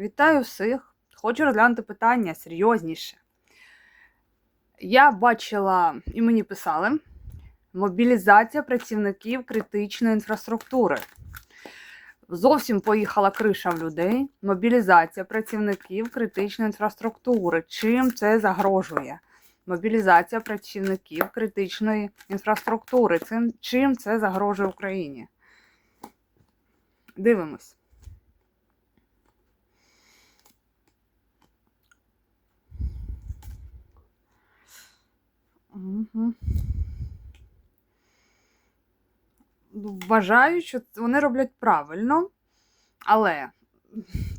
Вітаю всіх! Хочу розглянути питання серйозніше. Я бачила і мені писали мобілізація працівників критичної інфраструктури. Зовсім поїхала криша в людей. Мобілізація працівників критичної інфраструктури. Чим це загрожує? Мобілізація працівників критичної інфраструктури. Чим це загрожує Україні? Дивимось. Угу. Вважаю, що вони роблять правильно, але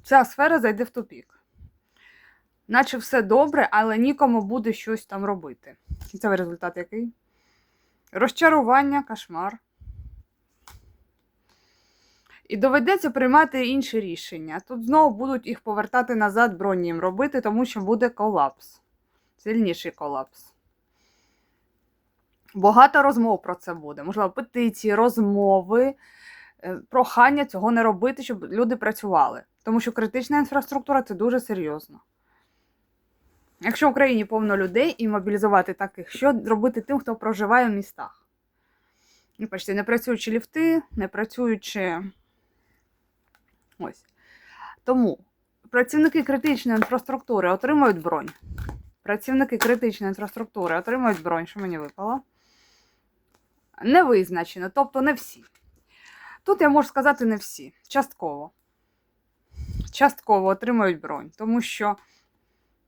ця сфера зайде в тупік. Наче все добре, але нікому буде щось там робити. Кінцевий результат який? Розчарування, кошмар. І доведеться приймати інші рішення. Тут знову будуть їх повертати назад, броні їм робити, тому що буде колапс. Сильніший колапс. Багато розмов про це буде. Можливо, петиції, розмови, е, прохання цього не робити, щоб люди працювали. Тому що критична інфраструктура це дуже серйозно. Якщо в Україні повно людей і мобілізувати таких, що робити тим, хто проживає в містах? Ну, бачите, не працюючи ліфти, не працюючи. Ось. Тому працівники критичної інфраструктури отримують бронь. Працівники критичної інфраструктури отримують бронь, що мені випало. Не визначено, тобто не всі. Тут я можу сказати не всі. Частково. Частково отримають бронь, тому що.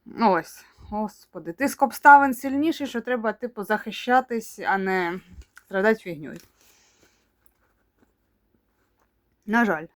ну, Ось, господи, тиск обставин сильніший, що треба, типу, захищатись, а не страдати фігньою. На жаль.